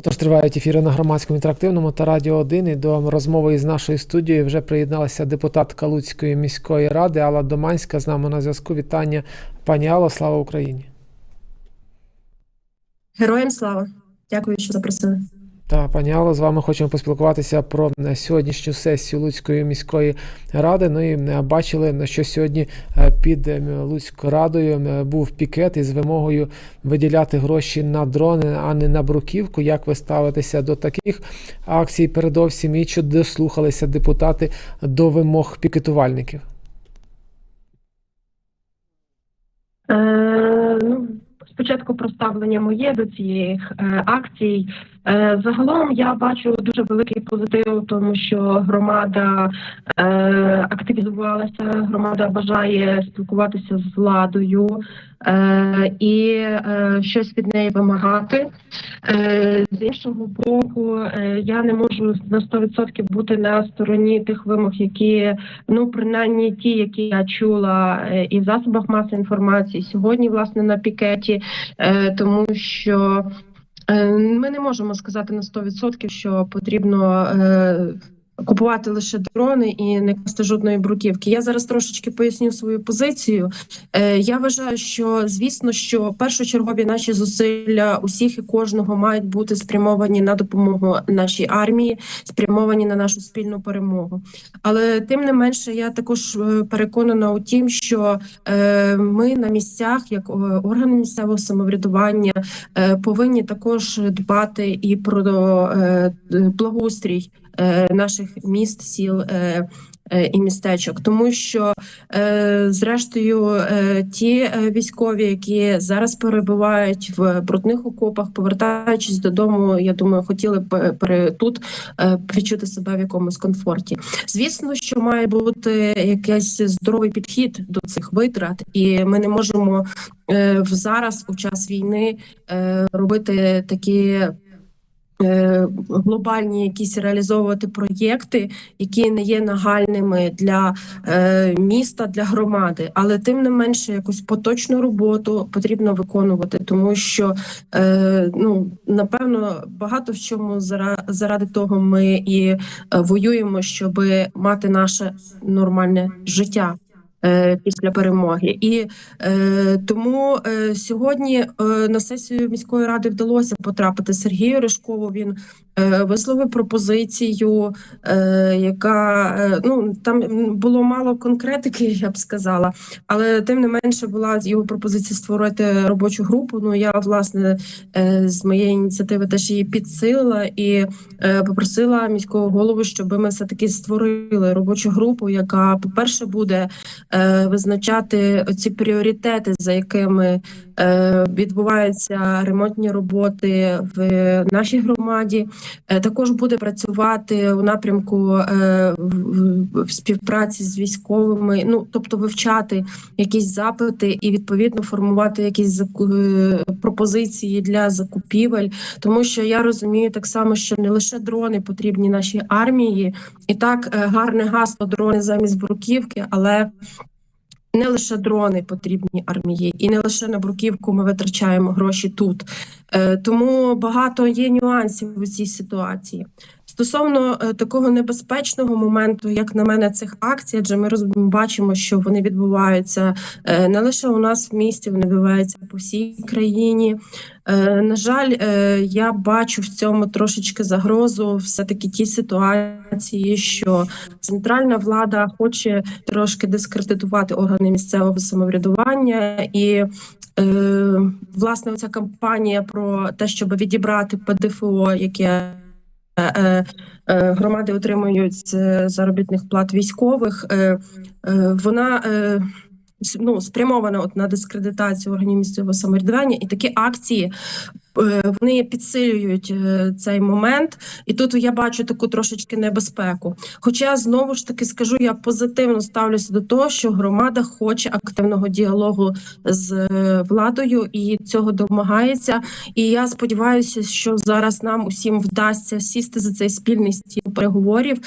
Отож, тривають ефіри на громадському інтерактивному та радіо 1. І до розмови із нашою студією вже приєдналася депутатка Луцької міської ради Алла Доманська. З нами на зв'язку. Вітання, пані Алло, слава Україні. Героям слава! Дякую, що запросили. Та пані Алло, з вами хочемо поспілкуватися про е, сьогоднішню сесію Луцької міської ради. Ну і е, бачили, що сьогодні е, під Луцькою радою був пікет із вимогою виділяти гроші на дрони, а не на бруківку. Як ви ставитеся до таких акцій? Передовсім і чи дослухалися депутати до вимог пікетувальників? Ну, спочатку про ставлення моє до цієї акцій. Е, загалом я бачу дуже великий позитив, тому що громада е, активізувалася, громада бажає спілкуватися з владою е, і е, щось від неї вимагати. Е, з іншого боку, е, я не можу на 100% бути на стороні тих вимог, які ну принаймні ті, які я чула е, і в засобах масової інформації сьогодні, власне, на пікеті, е, тому що ми не можемо сказати на 100%, що потрібно. Купувати лише дрони і не класти жодної бруківки. Я зараз трошечки поясню свою позицію. Е, я вважаю, що звісно, що першочергові наші зусилля усіх і кожного мають бути спрямовані на допомогу нашій армії, спрямовані на нашу спільну перемогу. Але тим не менше, я також е, переконана у тім, що е, ми на місцях, як е, органи місцевого самоврядування, е, повинні також дбати і про е, благоустрій наших міст, сіл. е, е, І містечок, тому що е, зрештою е, ті е, військові, які зараз перебувають в брудних окопах, повертаючись додому, я думаю, хотіли б е, тут е, відчути себе в якомусь комфорті. Звісно, що має бути якийсь здоровий підхід до цих витрат, і ми не можемо е, в зараз, у час війни, е, робити такі. Е, Глобальні якісь реалізовувати проєкти, які не є нагальними для е, міста, для громади, але тим не менше якусь поточну роботу потрібно виконувати, тому що е, ну напевно багато в чому зара- заради того ми і воюємо, щоб мати наше нормальне життя. Е, Після перемоги, і е, тому е, сьогодні е, на сесію міської ради вдалося потрапити Сергію Ришкову. Він е, висловив пропозицію, е, яка е, ну там було мало конкретики, я б сказала, але тим не менше була його пропозиція створити робочу групу. Ну я власне е, з моєї ініціативи теж її підсилила і е, попросила міського голову, щоб ми все таки створили робочу групу, яка, по-перше, буде е, визначати ці пріоритети, за якими е, відбуваються ремонтні роботи в нашій громаді. Е, Також буде працювати у напрямку е, співпраці з військовими, ну тобто вивчати якісь запити і відповідно формувати якісь е, пропозиції для закупівель. Тому що я розумію так само, що не лише дрони потрібні нашій армії, і так е, гарне гасло дрони замість бруківки, але не лише дрони потрібні армії, і не лише на бруківку ми витрачаємо гроші тут. Е, Тому багато є нюансів у цій ситуації. Стосовно е, такого небезпечного моменту, як на мене, цих акцій, адже ми бачимо, що вони відбуваються е, не лише у нас в місті, вони відбуваються по всій країні. На жаль, я бачу в цьому трошечки загрозу, все таки ті ситуації, що центральна влада хоче трошки дискредитувати органи місцевого самоврядування і. Е, власне, оця кампанія про те, щоб відібрати ПДФО, яке е, е, громади отримують з заробітних плат військових, вона ну, спрямована от на дискредитацію органів місцевого самоврядування, і такі акції. Е, Вони підсилюють е, цей момент, і тут я бачу таку трошечки небезпеку. Хоча знову ж таки скажу, я позитивно ставлюся до того, що громада хоче активного діалогу з е, владою і цього домагається. І я сподіваюся, що зараз нам усім вдасться сісти за цей спільний стіл переговорів.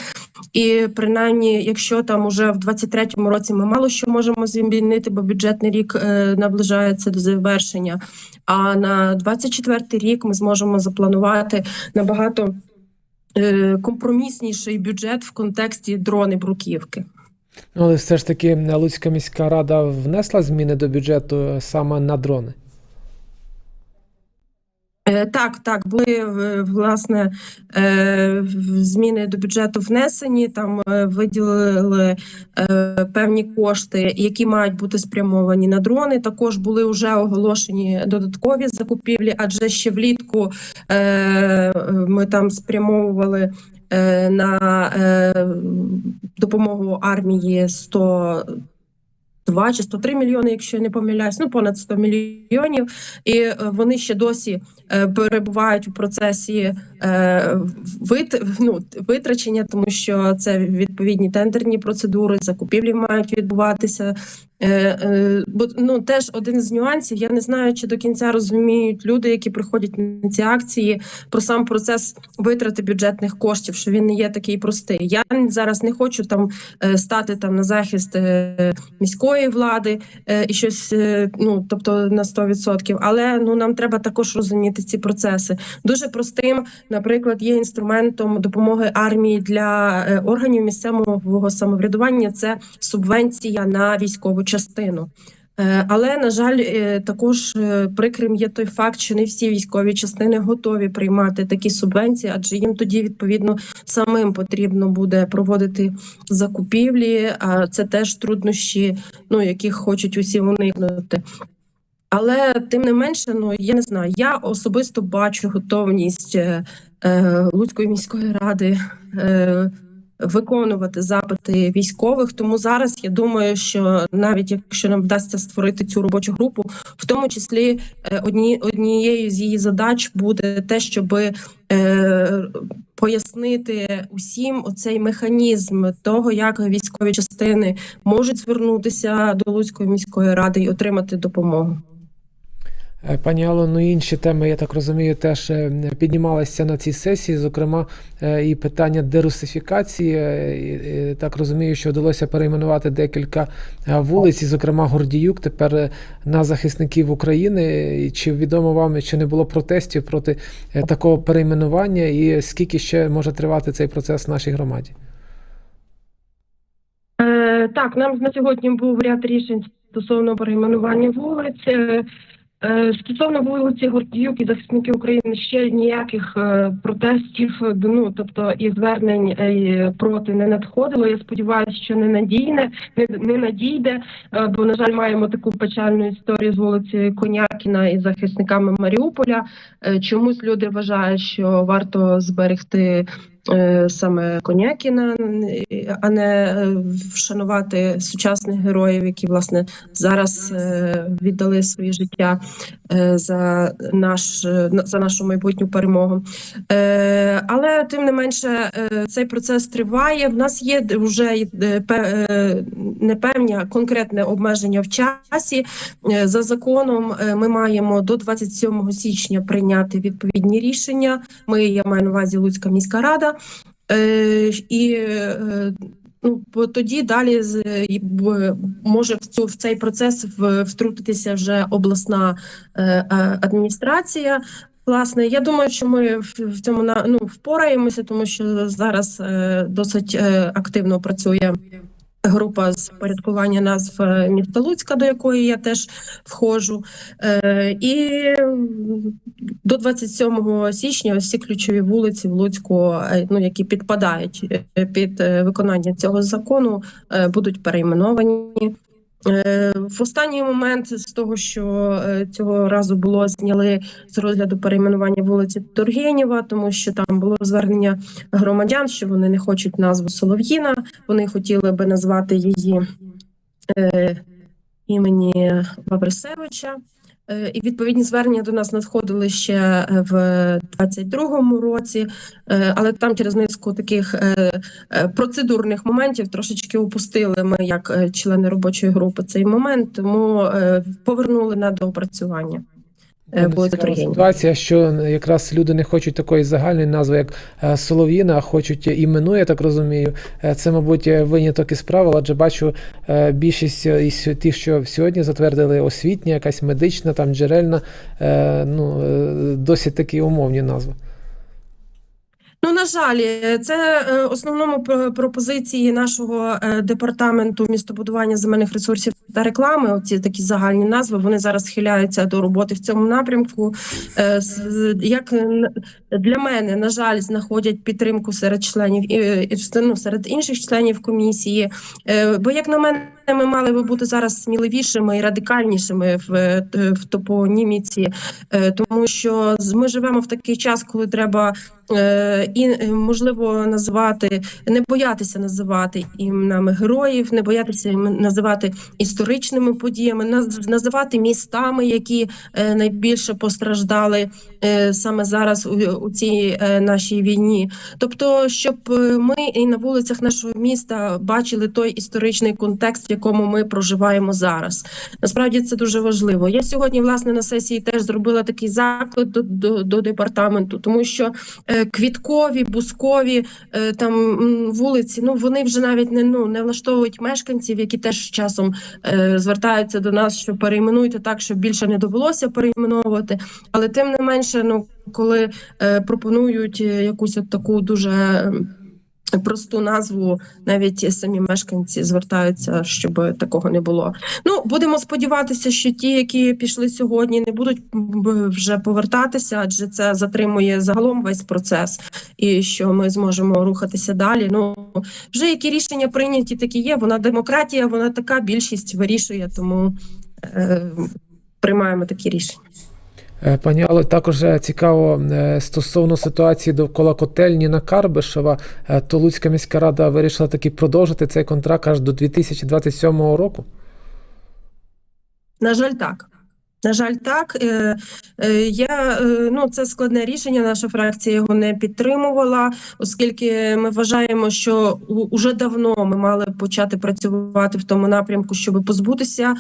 І принаймні, якщо там уже в 23-му році ми мало що можемо звільнити, бо бюджетний рік наближається до завершення. А на 24 четвертий рік ми зможемо запланувати набагато е, компромісніший бюджет в контексті дрони бруківки. Ну, але все ж таки Луцька міська рада внесла зміни до бюджету саме на дрони. Е, Так, так, були е, власне е, зміни до бюджету внесені. Там виділили певні кошти, які мають бути спрямовані на дрони. Також були вже оголошені додаткові закупівлі, адже ще влітку ми там спрямовували на допомогу армії 100 2 чи 103 мільйони, якщо я не помиляюсь, ну понад 100 мільйонів, і е, вони ще досі е, перебувають у процесі е, вит, ну, витрачення, тому що це відповідні тендерні процедури, закупівлі мають відбуватися. Е, е, Бо ну теж один з нюансів. Я не знаю, чи до кінця розуміють люди, які приходять на ці акції, про сам процес витрати бюджетних коштів, що він не є такий простий. Я зараз не хочу там е, стати там на захист міської влади і щось, ну тобто на 100%, але ну нам треба також розуміти ці процеси. Дуже простим, наприклад, є інструментом допомоги армії для органів місцевого самоврядування. Це субвенція на військову частину. Е, Але на жаль, е, також е, прикрим є той факт, що не всі військові частини готові приймати такі субвенції, адже їм тоді відповідно самим потрібно буде проводити закупівлі. А це теж труднощі, ну яких хочуть усі уникнути. Але тим не менше, ну я не знаю. Я особисто бачу готовність е, Луцької міської ради. Е, Виконувати запити військових, тому зараз я думаю, що навіть якщо нам вдасться створити цю робочу групу, в тому числі е, одні, однією з її задач буде те, щоб е, пояснити усім оцей механізм того, як військові частини можуть звернутися до Луцької міської ради і отримати допомогу. Е, Пані Алло, ну інші теми, я так розумію, теж е, піднімалися на цій сесії, зокрема, е, і питання дерусифікації. Так розумію, що вдалося перейменувати декілька вулиць, зокрема, Гордіюк тепер на захисників України. Чи відомо вам, чи не було протестів проти такого перейменування, і скільки ще може тривати цей процес в нашій громаді? Так, нам на сьогодні був ряд рішень стосовно перейменування вулиць. Е, Стосовно вулиці Гордіюк і захисники України ще ніяких е, протестів, е, ну тобто і звернень проти не надходило. Я сподіваюся, що не надійне, не, не надійде, бо на жаль, маємо таку печальну історію з вулиці Конякіна і захисниками Маріуполя. Чомусь люди вважають, що варто зберегти саме Конякіна, а не е, вшанувати сучасних героїв, які власне зараз е, віддали своє життя е, за наш е, за нашу майбутню перемогу. Е, Але тим не менше, е, цей процес триває. В нас є вже непевні конкретне обмеження в часі. Е, За законом е, ми маємо до 27 січня прийняти відповідні рішення. Ми я маю на увазі Луцька міська рада. Е, І е, ну бо тоді далі може в цю в цей процес втрутитися вже обласна е, адміністрація. Власне, я думаю, що ми в, цьому ну впораємося, тому що зараз досить активно працює. Група з порядкування назв е, міста Луцька, до якої я теж входжу. Е, і до 27 січня всі ключові вулиці в Луцьку, е, ну які підпадають під виконання цього закону, будуть перейменовані. Е, В останній момент з того, що е, цього разу було зняли з розгляду перейменування вулиці Тургенєва, тому що там було звернення громадян, що вони не хочуть назву Солов'їна, вони хотіли би назвати її е, імені Ваврисевича. Е, І відповідні звернення до нас надходили ще е, в 22-му році, е, але там через низку таких процедурних моментів трошечки упустили ми, як члени робочої групи, цей момент, тому повернули на доопрацювання. Е, цікава ситуація, що якраз люди не хочуть такої загальної назви, як е, Солов'їна, а хочуть імену, я так розумію. Е, Це, мабуть, виняток із правил, адже бачу більшість із тих, що сьогодні затвердили освітня, якась медична, там джерельна, ну, досить такі умовні назви. Ну, на жаль, е, це е, основному пропозиції нашого е, департаменту містобудування земельних ресурсів та реклами. Оці такі загальні назви. Вони зараз схиляються до роботи в цьому напрямку. Е, з- Як е, для мене, на жаль, знаходять підтримку серед членів і і, ну, серед інших членів комісії. Е, Бо, як на мене, ми мали би бути зараз сміливішими і радикальнішими в, е, в топоніміці, е, тому що ми живемо в такий час, коли треба е, і можливо називати, не боятися називати іменами героїв, не боятися називати історичними подіями, наз- називати містами, які найбільше постраждали саме зараз у, у цій е, нашій війні. Тобто, щоб е, ми і на вулицях нашого міста бачили той історичний контекст, в якому ми проживаємо зараз. Насправді це дуже важливо. Я сьогодні, власне, на сесії теж зробила такий заклик до, до, до департаменту, тому що е, квіткові, бускові е, там вулиці, ну вони вже навіть не ну не влаштовують мешканців, які теж часом е, звертаються до нас, що перейменуйте так, щоб більше не довелося перейменовувати. Але тим не менше, ну коли е, пропонують е, якусь от таку дуже. ем, Просту назву навіть самі мешканці звертаються, щоб такого не було. Ну будемо сподіватися, що ті, які пішли сьогодні, не будуть вже повертатися, адже це затримує загалом весь процес, і що ми зможемо рухатися далі. Ну вже які рішення прийняті, такі є. Вона демократія, вона така більшість вирішує, тому е, приймаємо такі рішення. Е, Пані Алло, також е, цікаво е, стосовно ситуації довкола котельні на Карбишева, то Луцька міська рада вирішила таки продовжити цей контракт аж до 2027 року. На жаль, так. На жаль, так. Е, е, Я, е, ну, це складне рішення. Наша фракція його не підтримувала, оскільки ми вважаємо, що уже давно ми мали почати працювати в тому напрямку, щоб позбутися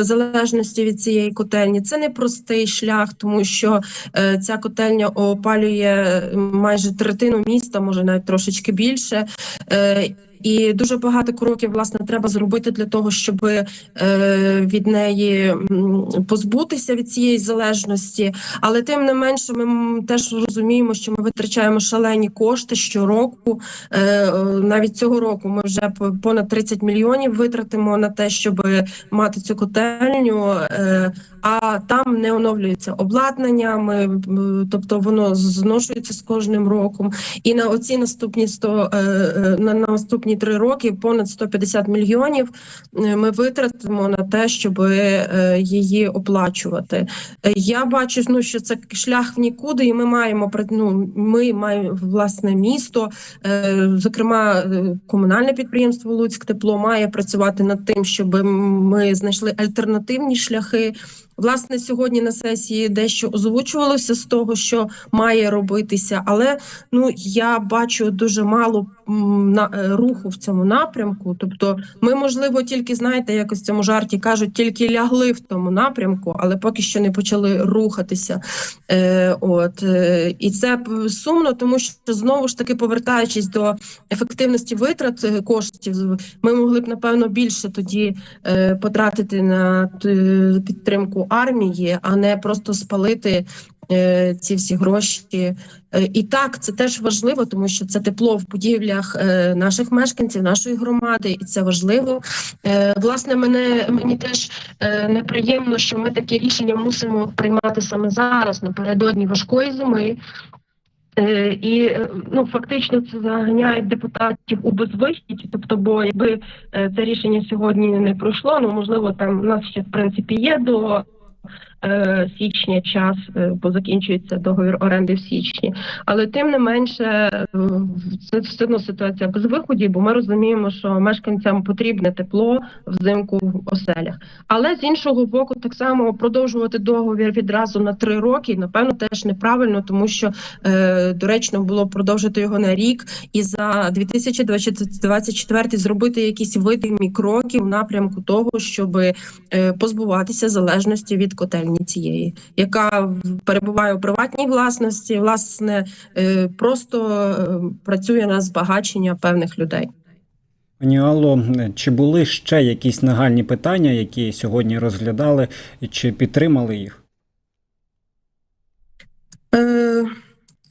залежності від цієї котельні. Це не простий шлях, тому що ця котельня опалює майже третину міста, може навіть трошечки більше. І дуже багато кроків власне треба зробити для того, щоб е, від неї позбутися від цієї залежності. Але тим не менше, ми теж розуміємо, що ми витрачаємо шалені кошти щороку. Е, Навіть цього року ми вже по- понад 30 мільйонів витратимо на те, щоб мати цю котельню. е, А там не оновлюється обладнання, ми, тобто воно зношується з кожним роком. І на оці наступні 100, е, е, на на наступні три роки понад 150 мільйонів е, ми витратимо на те, щоб е, її оплачувати. Е, Я бачу, ну що це шлях в нікуди, і ми маємо ну, ми маємо власне місто. е, Зокрема, е, комунальне підприємство Луцьк тепло має працювати над тим, щоб ми знайшли альтернативні шляхи. Власне, сьогодні на сесії дещо озвучувалося з того, що має робитися, але ну я бачу дуже мало руху в цьому напрямку. Тобто, ми, можливо, тільки знаєте, якось в цьому жарті кажуть, тільки лягли в тому напрямку, але поки що не почали рухатися. Е, от е, і це сумно, тому що знову ж таки повертаючись до ефективності витрат е, коштів, ми могли б напевно більше тоді е, потратити на підтримку армії, а не просто спалити е, ці всі гроші. Е, І так, це теж важливо, тому що це тепло в будівлях е, наших мешканців, нашої громади, і це важливо. Е, Власне, мене мені теж е, неприємно, що ми такі рішення мусимо приймати саме зараз, напередодні важкої зими. Е, І е, ну фактично це заганяє депутатів у безвихідь. Тобто, бо якби е, це рішення сьогодні не пройшло, ну можливо, там у нас ще в принципі є до е, січня час, е, бо закінчується договір оренди в січні. Але тим не менше, е, це все одно ситуація без виходів, бо ми розуміємо, що мешканцям потрібне тепло взимку в оселях. Але з іншого боку, так само продовжувати договір відразу на три роки, напевно, теж неправильно, тому що е, доречно було продовжити його на рік і за 2024 зробити якісь видимі кроки в напрямку того, щоб е, позбуватися залежності від котельні компанії цієї, яка перебуває у приватній власності, власне, е, просто е, працює на збагачення певних людей. Пані Алло, чи були ще якісь нагальні питання, які сьогодні розглядали, чи підтримали їх? Е,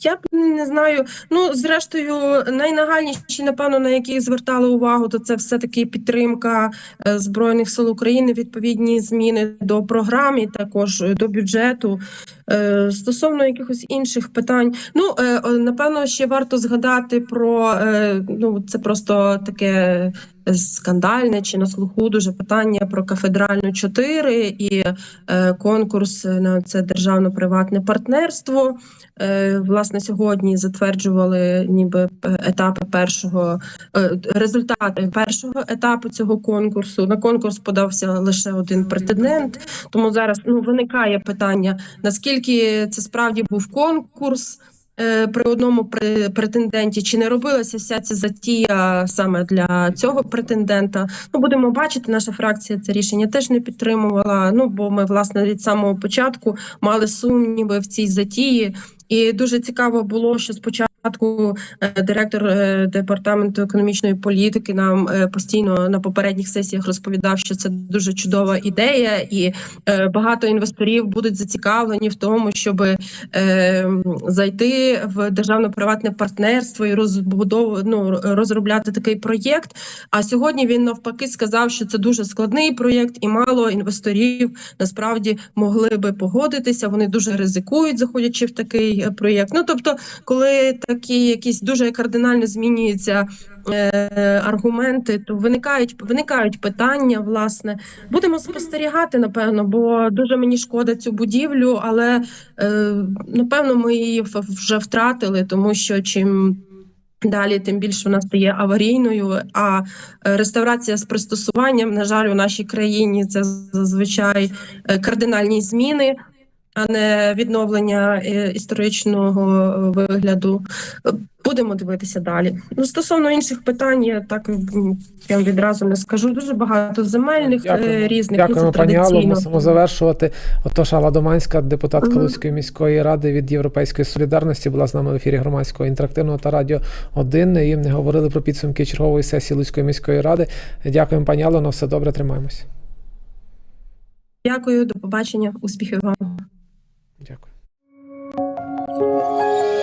я б не знаю. Ну, зрештою, найнагальніші, напевно, на які звертали увагу, то це все-таки підтримка е, Збройних сил України, відповідні зміни до програм і також до бюджету. Е, Стосовно якихось інших питань, ну е, напевно, ще варто згадати про ну це просто таке скандальне чи на слуху дуже питання про кафедральну 4 і е, конкурс на це державно-приватне партнерство. Е, Власне, сьогодні затверджували ніби е, етапи першого е, результати першого етапу цього конкурсу. На конкурс подався лише один претендент. Тому зараз ну виникає питання: наскільки це справді був конкурс. Е, При одному пре- претенденті чи не робилася вся ця затія саме для цього претендента? Ну будемо бачити. Наша фракція це рішення теж не підтримувала. Ну бо ми власне від самого початку мали сумніви в цій затії, і дуже цікаво було, що спочатку е, директор е, департаменту економічної політики нам е, постійно на попередніх сесіях розповідав, що це дуже чудова ідея, і багато інвесторів будуть зацікавлені в тому, щоб зайти в державно-приватне партнерство і розбудову ну, розробляти такий проєкт. А сьогодні він навпаки сказав, що це дуже складний проєкт, і мало інвесторів насправді могли би погодитися. Вони дуже ризикують, заходячи в такий проєкт. Ну тобто, коли такі якісь дуже кардинально змінюються. е, Аргументи, то виникають виникають питання. Власне, будемо спостерігати, напевно, бо дуже мені шкода цю будівлю, але е, напевно ми її вже втратили, тому що чим далі, тим більше вона стає аварійною. А е, реставрація з пристосуванням, на жаль, у нашій країні це зазвичай е, кардинальні зміни, а не відновлення е, історичного е, вигляду. Будемо дивитися далі. Ну, стосовно інших питань, я так я відразу не скажу. Дуже багато земельних е, різних ну, Дякуємо, пані Алло. Мусимо завершувати. Отож, Алла Доманська, депутатка Мгм. Луцької міської ради від Європейської солідарності, була з нами в ефірі громадського інтерактивного та радіо 1. І ми говорили про підсумки чергової сесії Луцької міської ради. Дякуємо, пані Алло. На все добре, тримаємось. Дякую, до побачення, успіхів вам. 我。